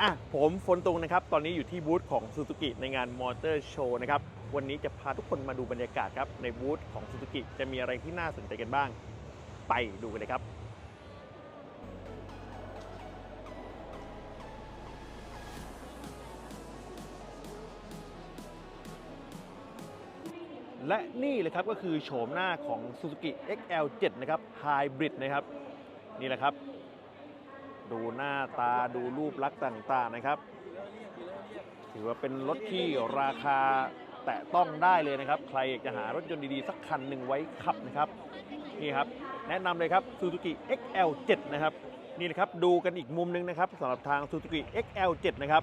อะผมฝนตุงนะครับ ตอนนี้อยู่ที่บูธของ Suzuki ในงานมอเตอร์โชว์นะครับ วันนี้จะพาทุกคนมาดูบรรยากาศครับ ในบูธของ Suzuki จะมีอะไรที่น่าสนใจกันบ้าง ไปดูกันเลยครับและนี่เลยครับก็คือโฉมหน้าของ Suzuki XL7 นะครับ Hybrid นะครับ นี่แหละครับ ดูหน้าตาดูรูปลักษณ์ต่างๆนะครับ ถือว่าเป็นรถที่ราคาแตะต้องได้เลยนะครับ ใครอยากจะหารถยนต์ดีๆ สักคันหนึ่งไว้ขับนะครับนี่ครับ แนะนำเลยครับ Suzuki XL7 นะครับนี่นะครับดูกันอีกมุมหนึงนะครับสำหรับทาง Suzuki XL7 นะครับ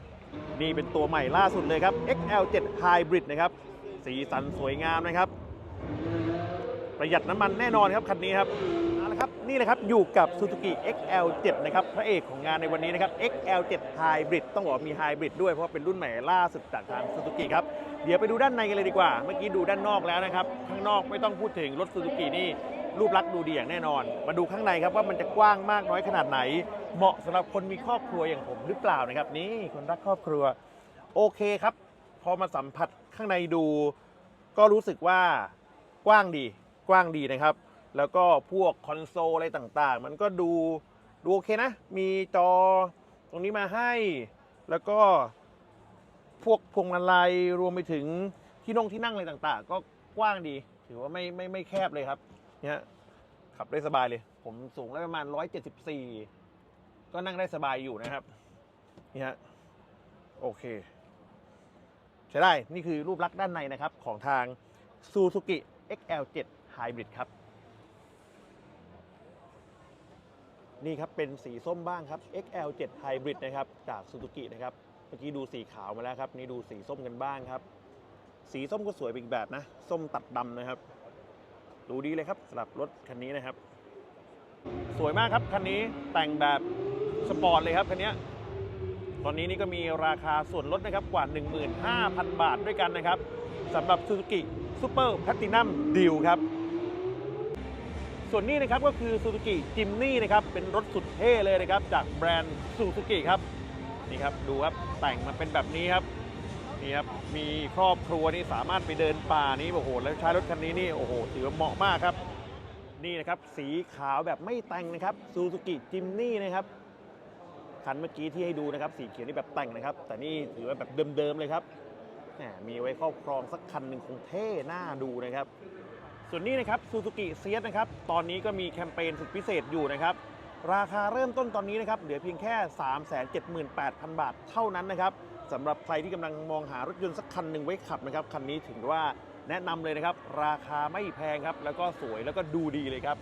นี่เป็นตัวใหม่ล่าสุดเลยครับ XL7 Hybrid นะครับสีสันสวยงามนะครับ ประหยัดน้ำมันแน่นอนครับคันนี้ครับ ครับนี่เลยครับอยู่กับ Suzuki XL7 นะครับพระเอกของงานในวันนี้นะครับ XL7 Hybrid ต้องบอกมี Hybrid ด้วยเพราะเป็นรุ่นใหม่ล่าสุดจากทาง Suzuki ครับเดี๋ยวไปดูด้านในกันเลยดีกว่า เมื่อกี้ดูด้านนอกแล้วนะครับ ข้างนอกไม่ต้องพูดถึงรถ Suzuki นี่รูปลักษณ์ดูดีอย่างแน่นอน มาดูข้างในครับว่ามันจะกว้างมากน้อยขนาดไหน เหมาะสำหรับคนมีครอบครัวอย่างผมหรือเปล่านะครับ นี่คนรักครอบครัวโอเคครับ พอมาสัมผัสข้างในดู ก็รู้สึกว่ากว้างดีกว้างดีนะครับ แล้วก็พวกคอนโซลอะไรต่างๆ มันก็ดูดูโอเคนะ มีจอตรงนี้มาให้ แล้วก็พวกพวงมาลัยรวมไปถึงที่นงที่นั่งอะไรต่างๆ ก็กว้างดี ถือว่าไม่ไม่ไม่แคบเลยครับเนี่ยขับได้สบายเลย ผมสูงได้ประมาณ 174 ก็นั่งได้สบายอยู่นะครับนี่ฮะโอเค ใช้ได้ นี่คือรูปลักษณ์ด้านในนะครับ ของทาง Suzuki XL7 Hybrid ครับ นี่ครับเป็นสีส้มบ้างครับ XL7 Hybrid นะครับจาก Suzuki นะครับเมื่อกี้ดูสีขาวมาแล้วครับ นี่ดูสีส้มกันบ้างครับ สีส้มก็สวยอีกแบบนะ ส้มตัดดำนะครับ ดูดีเลยครับสำหรับรถคันนี้นะครับ สวยมากครับคันนี้แต่งแบบสปอร์ตเลยครับคันนี้ตอนนี้นี่ก็มีราคาส่วนลดนะครับกว่า 15,000 บาทด้วยกันนะครับสำหรับ Suzuki Super Platinum Deal ครับ ส่วนนี้นะครับก็คือ Suzuki Jimny นะครับเป็นรถสุดเท่เลยนะครับจากแบรนด์ Suzuki ครับนี่ครับดูครับแต่งมาเป็นแบบนี้ครับนี่ครับมีครอบครัวนี่สามารถไปเดินป่านี้โอ้โหแล้วใช้รถคันนี้นี่โอ้โหถือว่าเหมาะมากครับ นี่นะครับสีขาวแบบไม่แต่งนะครับ Suzuki Jimny นะครับคันเมื่อกี้ที่ให้ดูนะครับสีเขียวนี่แบบแต่งนะครับ แต่นี่ถือว่าแบบเดิมๆเลยครับมมีไว้ครอบครองสักคันหนึ่งคงเท่น่าดูนะครับ ส่วนนี้นะครับ Suzuki s ียสนะครับตอนนี้ก็มีแคมเปญสุดพิเศษอยู่นะครับราคาเริ่มต้นตอนนี้นะครับเหลือเพียงแค่ 378,000 บาทเท่านั้นนะครับสำหรับใครที่กำลังมองหารถยนต์สักคันหนึ่งไว้ขับนะครับคันนี้ถือว่าแนะนำเลยนะครับ ราคาไม่แพงครับ แล้วก็สวยแล้วก็ดูดีเลยครับ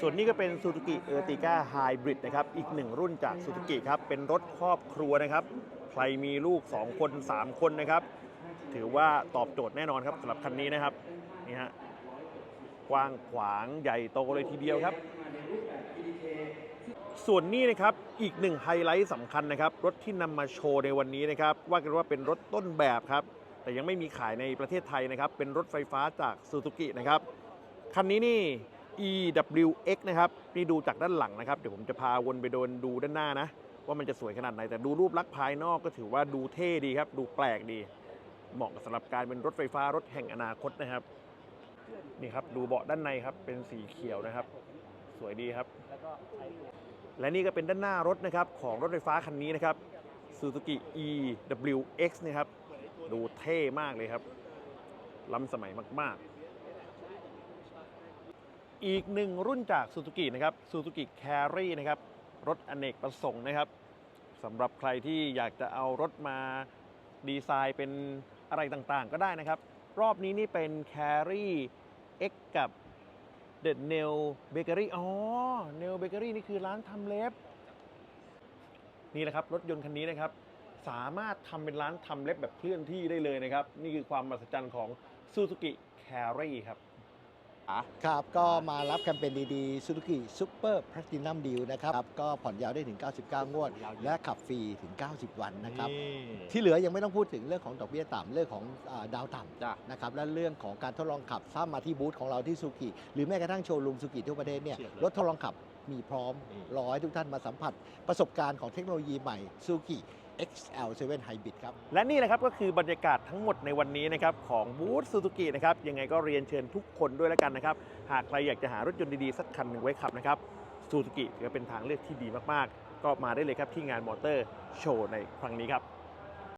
ส่วนนี้ก็เป็น Suzuki Ertiga Hybrid นะครับ อีกหนึ่งรุ่นจาก Suzuki ครับ เป็นรถครอบครัวนะครับ ใครมีลูก 2 คน 3 คนนะครับ ถือว่าตอบโจทย์แน่นอนครับสำหรับคันนี้นะครับ ฮะกว้างขวางใหญ่โตเลยทีเดียวครับ ส่วนนี้นะครับอีกหนึ่งไฮไลท์สำคัญนะครับ รถที่นำมาโชว์ในวันนี้นะครับ ว่ากันว่าเป็นรถต้นแบบครับ แต่ยังไม่มีขายในประเทศไทยนะครับ เป็นรถไฟฟ้าจาก Suzuki นะครับ คันนี้นี่ EWX นะครับนี่ดูจากด้านหลังนะครับ เดี๋ยวผมจะพาวนไปโดนดูด้านหน้านะ ว่ามันจะสวยขนาดไหน แต่ดูรูปลักษณ์ภายนอกก็ถือว่าดูเท่ดีครับ ดูแปลกดี เหมาะกับสำหรับการเป็นรถไฟฟ้ารถแห่งอนาคตนะครับ นี่ครับดูเบาะด้านในครับเป็นสีเขียวนะครับ สวยดีครับ และนี่ก็เป็นด้านหน้ารถนะครับของรถไฟฟ้าคันนี้นะครับ Suzuki EWX นะครับ ดูเท่มากเลยครับ ล้ำสมัยมาก ๆ อีกหนึ่งรุ่นจาก Suzuki นะครับ Suzuki Carry นะครับ รถอเนกประสงค์นะครับสำหรับใครที่อยากจะเอารถมาดีไซน์เป็นอะไรต่างๆ ก็ได้นะครับ รอบนี้นี่เป็น Carry X กับ The Nail Bakery อ๋อ Nail Bakery นี่คือร้านทำเล็บ นี่แหละครับ รถยนต์คันนี้นะครับ สามารถทำเป็นร้านทำเล็บแบบเคลื่อนที่ได้เลยนะครับ นี่คือความมหัศจรรย์ของ Suzuki Carry ครับ ครับ ก็มารับแคมเปญดีๆ Suzuki Super Platinum Deal นะครับก็ผ่อนยาวได้ถึง 99 งวดและขับฟรีถึง 90 วันนะครับ ที่เหลือยังไม่ต้องพูดถึงเรื่องของดอกเบี้ยต่ำเรื่องของอาดาวต่จ้ะำนะครับ และเรื่องของการทดลองขับถ้ามาที่บูธของเราที่ซูกิหรือแม้กระทั่งโชว์รูมซูกิทั่วประเทศเนี่ยเฉียบเลย รถทดลองขับ มีพร้อมอืมรอให้ทุกท่านมาสัมผัสประสบการณ์ของเทคโนโลยีใหม่ Suzuki XL7 Hybrid ครับ และนี่แหละครับก็คือบรรยากาศทั้งหมดในวันนี้นะครับของบูธซูซูกินะครับยังไงก็เรียนเชิญทุกคนด้วยแล้วกันนะครับ หากใครอยากจะหารถยนต์ดีๆ สักคันหนึ่งไว้ขับนะครับซูซูกิถือว่าเป็นทางเลือกที่ดีมากๆ ก็มาได้เลยครับที่งานมอเตอร์โชว์ในครั้งนี้ครับ